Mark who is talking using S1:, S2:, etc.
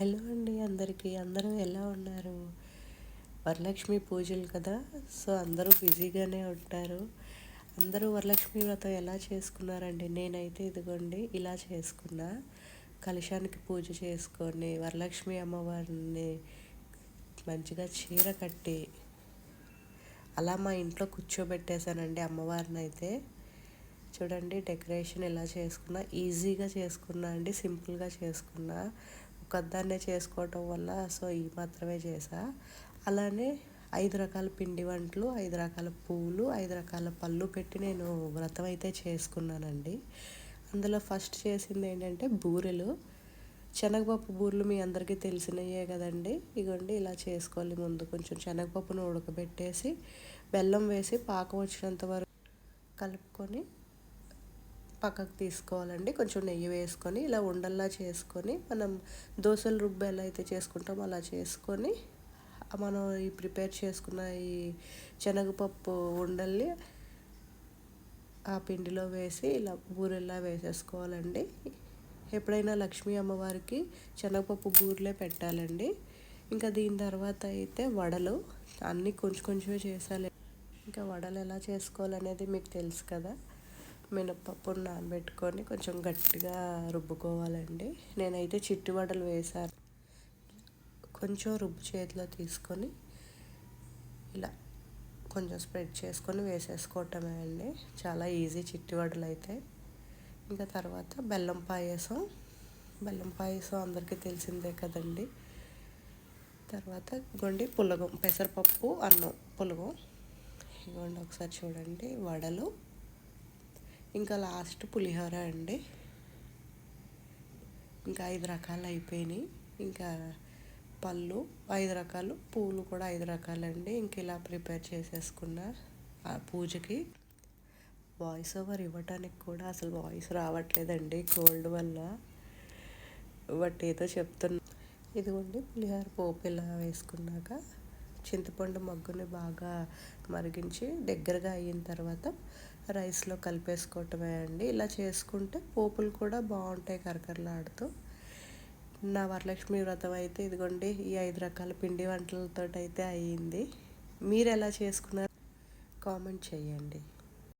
S1: Hello అండి అందరికీ. అందరూ ఎలా ఉన్నారు? వరలక్ష్మి పూజలు కదా? సో అందరూ బిజీగానే ఉంటారు. అందరూ వరలక్ష్మి వ్రతం ఎలా చేసుకున్నారండి? నేనైతే ఇదిగోండి ఇలా చేసుకున్నా. కలశానికి పూజ చేసుకొని వరలక్ష్మి అమ్మవారిని మంచిగా చీర కట్టి అలా మా ఇంట్లో కూర్చోబెట్టేశానండి అమ్మవారిని అయితే చూడండి డెకరేషన్ ఎలా చేసుకున్నా. ఈజీగా చేసుకున్నా అండి సింపుల్గా చేసుకున్నా. ఒక్కదాన్నే చేసుకోవటం వల్ల సో ఈ మాత్రమే చేసా. అలానే ఐదు రకాల పిండి వంటలు ఐదు రకాల పూలు ఐదు రకాల పళ్ళు పెట్టి నేను వ్రతం అయితే చేసుకున్నానండి. అందులో ఫస్ట్ చేసింది ఏంటంటే బూరెలు. శనగపప్పు బూరెలు మీ అందరికీ తెలిసినయే కదండి. ఇగోండి ఇలా చేసుకోవాలి ముందు. కొంచెం శనగపప్పును ఉడకబెట్టేసి బెల్లం వేసి పాకం వచ్చినంత వరకు కలుపుకొని పక్కకు తీసుకోవాలండి. కొంచెం నెయ్యి వేసుకొని ఇలా ఉండల్లా చేసుకొని మనం దోశలు రుబ్బు ఎలా అయితే చేసుకుంటామో అలా చేసుకొని మనం ఈ ప్రిపేర్ చేసుకున్న ఈ శనగపప్పు ఉండల్ని ఆ పిండిలో వేసి ఇలా బూరెల్లా వేసేసుకోవాలండి. ఎప్పుడైనా లక్ష్మీ అమ్మవారికి శనగపప్పు బూరెలే పెట్టాలండి. ఇంకా దీని తర్వాత అయితే వడలు అన్నీ కొంచెం కొంచెమే చేసాలి. ఇంకా వడలు ఎలా చేసుకోవాలనేది మీకు తెలుసు కదా. మినప్పప్పు నానబెట్టుకొని కొంచెం గట్టిగా రుబ్బుకోవాలండి. నేనైతే చిట్టి వడలు వేసాను. కొంచెం రుబ్బు చేతిలో తీసుకొని ఇలా కొంచెం స్ప్రెడ్ చేసుకొని వేసేసుకోవటమే అండి. చాలా ఈజీ చిట్టి వడలు అయితే. ఇంకా తర్వాత బెల్లం పాయసం. బెల్లం పాయసం అందరికీ తెలిసిందే కదండి. తర్వాత ఇగోండి పులగం పెసరపప్పు అన్నం పులగం. ఇగోండి ఒకసారి చూడండి వడలు. ఇంకా లాస్ట్ పులిహోర అండి. ఇంకా ఐదు రకాలు అయిపోయినాయి. ఇంకా పళ్ళు ఐదు రకాలు పూలు కూడా ఐదు రకాలండి. ఇంక ఇలా ప్రిపేర్ చేసేసుకున్న ఆ పూజకి వాయిస్ ఓవర్ ఇవ్వటానికి కూడా అసలు వాయిస్ రావట్లేదండి కోల్డ్ వల్ల. బట్ ఏదో చెప్తున్నా. ఇదిగోండి పులిహోర పోపు ఇలా వేసుకున్నాక చింతపండు మగ్గుని బాగా మరిగించి దగ్గరగా అయిన తర్వాత రైస్లో కలిపేసుకోవటమే అండి. ఇలా చేసుకుంటే పోపులు కూడా బాగుంటాయి కరకరలాడుతూ. నా వరలక్ష్మి వ్రతం అయితే ఇదిగోండి ఈ ఐదు రకాల పిండి వంటలతో అయితే అయ్యింది మీరు ఎలా చేసుకున్నారు? కామెంట్ చేయండి.